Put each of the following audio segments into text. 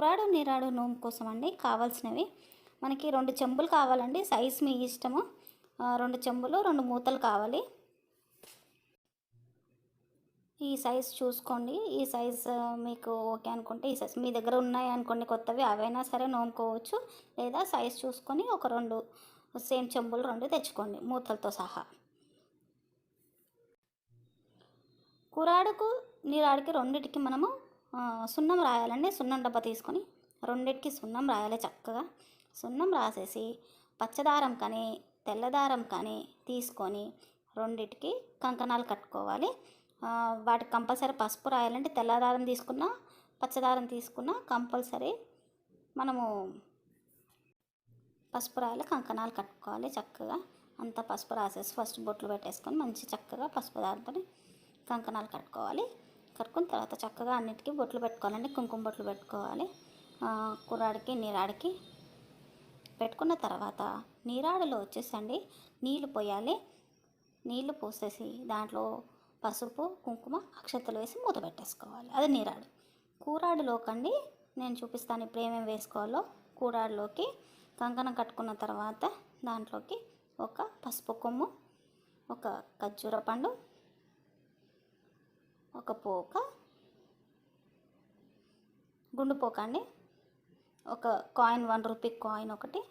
కూరాడు నీరాడు నోము కోసం అండి కావాల్సినవి. మనకి రెండు చెంబులు కావాలండి. సైజ్ మీ ఇష్టము. రెండు చెంబులు రెండు మూతలు కావాలి. ఈ సైజ్ చూసుకోండి. ఈ సైజ్ మీకు ఓకే అనుకుంటే ఈ సైజ్ మీ దగ్గర ఉన్నాయి అనుకోండి కొత్తవి అవైనా సరే నోముకోవచ్చు. లేదా సైజ్ చూసుకొని ఒక రెండు సేమ్ చెంబులు రెండు తెచ్చుకోండి మూతలతో సహా. కూరాడుకు నీరాడికి రెండిటికి మనము సున్నం రాయాలండి. సున్నం డబ్బా తీసుకొని రెండిటికి సున్నం రాయాలి చక్కగా. సున్నం రాసేసి పచ్చదారం కానీ తెల్లదారం కానీ తీసుకొని రెండిటికి కంకణాలు కట్టుకోవాలి. వాటికి కంపల్సరీ పసుపు రాయాలంటే తెల్లదారం తీసుకున్నా పచ్చదారం తీసుకున్నా కంపల్సరీ మనము పసుపు రాయాలి కంకణాలు కట్టుకోవాలి చక్కగా. అంతా పసుపు రాసేసి ఫస్ట్ బొట్లు పెట్టేసుకొని మంచి చక్కగా పసుపు దారంతో కంకణాలు కట్టుకోవాలి. కట్టుకున్న తర్వాత చక్కగా అన్నిటికీ బొట్లు పెట్టుకోవాలండి. కుంకుమ బొట్లు పెట్టుకోవాలి. కూరాడికి కుర్రాడికి నీరాడికి పెట్టుకున్న తర్వాత నీరాడులో వచ్చేసండి. నీళ్ళు పోయాలి. నీళ్ళు పోసేసి దాంట్లో పసుపు కుంకుమ అక్షతలు వేసి మూత పెట్టేసుకోవాలి. అది నీరాడు. కూరాడులోకండి నేను చూపిస్తాను ఇప్పుడు ఏమేమి వేసుకోవాలో. కూరాడులోకి కంకణం కట్టుకున్న తర్వాత దాంట్లోకి ఒక పసుపు కొమ్ము ఒక ఖర్జూర పండు ఒక పోక. గుండు పోక అండి. ఒక కాయిన్ వన్ రూపీ కాయిన్ ఒకటి.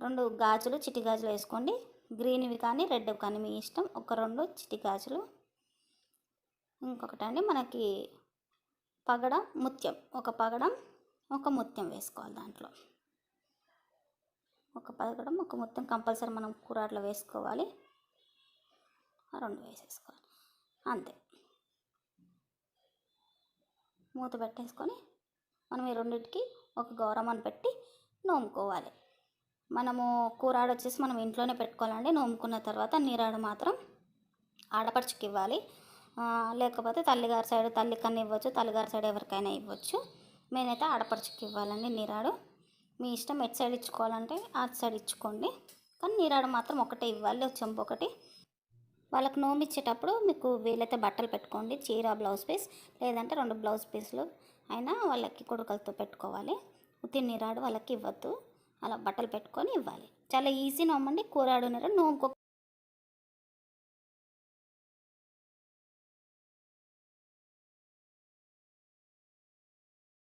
రెండు గాజులు చిటి గాజులు వేసుకోండి. గ్రీన్వి కానీ రెడ్ కానీ మీ ఇష్టం. ఒక రెండు చిటి గాజులు. ఇంకొకటి అండి మనకి పగడం ముత్యం. ఒక పగడం ఒక ముత్యం వేసుకోవాలి దాంట్లో. ఒక పగడం ఒక ముత్యం కంపల్సరీ మనం కూరాట్లో వేసుకోవాలి. రెండు వేసేసుకోవాలి. అంతే. మూత పెట్టేసుకొని మనం ఈ రెండింటికి ఒక గౌరమ్మను పెట్టి నోముకోవాలి. మనము కూరాడు వచ్చేసి మనం ఇంట్లోనే పెట్టుకోవాలండి. నోముకున్న తర్వాత నీరాడు మాత్రం ఆడపడుచుకి ఇవ్వాలి లేకపోతే తల్లిగారి సైడ్ తల్లి కన్నా ఇవ్వచ్చు తల్లిగారి సైడ్ ఎవరికైనా ఇవ్వచ్చు. నేనైతే ఆడపడుచుకి ఇవ్వాలండి నీరాడు. మీ ఇష్టం ఎటు సైడ్ ఇచ్చుకోవాలంటే అటు సైడ్ ఇచ్చుకోండి. కానీ నీరాడు మాత్రం ఒకటే ఇవ్వాలి. చెంపు ఒకటి వాళ్ళకి నోమిచ్చేటప్పుడు మీకు వీలైతే బట్టలు పెట్టుకోండి చీర బ్లౌజ్ పీస్ లేదంటే రెండు బ్లౌజ్ పీస్లు అయినా వాళ్ళకి కొడుకలతో పెట్టుకోవాలి. ఉత్తిన్నీరాడు వాళ్ళకి ఇవ్వద్దు. అలా బట్టలు పెట్టుకొని ఇవ్వాలి. చాలా ఈజీ నోమండి కూరాడు నీరు నోముకో